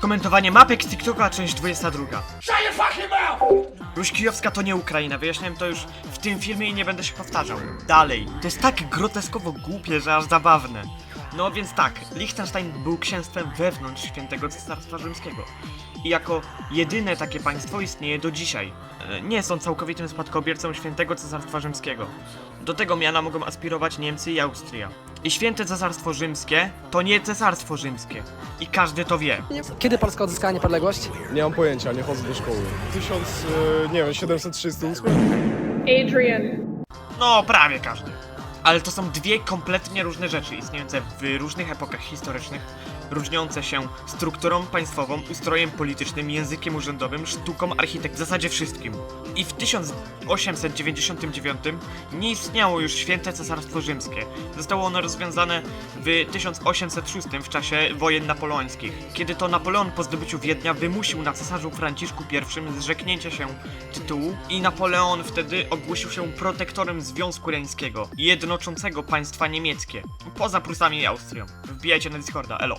Komentowanie mapek z TikToka, część 22. Ruś Kijowska to nie Ukraina, wyjaśniałem to już w tym filmie i nie będę się powtarzał. Dalej, to jest tak groteskowo głupie, że aż zabawne. No więc tak, Liechtenstein był księstwem wewnątrz świętego Cesarstwa Rzymskiego. I jako jedyne takie państwo istnieje do dzisiaj. E, Nie są całkowitym spadkobiercą świętego Cesarstwa Rzymskiego. Do tego miana mogą aspirować Niemcy i Austria. I święte Cesarstwo Rzymskie to nie Cesarstwo Rzymskie. I każdy to wie. Kiedy Polska odzyskała niepodległość? Nie mam pojęcia, nie chodzę do szkoły. 1000, e, nie wiem, 738? Adrian. No, prawie każdy. Ale to są dwie kompletnie różne rzeczy, istniejące w różnych epokach historycznych, różniące się strukturą państwową, ustrojem politycznym, językiem urzędowym, sztuką, architekt, w zasadzie wszystkim. I w 1899 nie istniało już święte Cesarstwo Rzymskie. Zostało ono rozwiązane w 1806 w czasie wojen napoleońskich, kiedy to Napoleon po zdobyciu Wiednia wymusił na cesarzu Franciszku I zrzeknięcie się tytułu i Napoleon wtedy ogłosił się protektorem Związku Reńskiego, jednoczącego państwa niemieckie, poza Prusami i Austrią. Wbijajcie na Discorda, elo.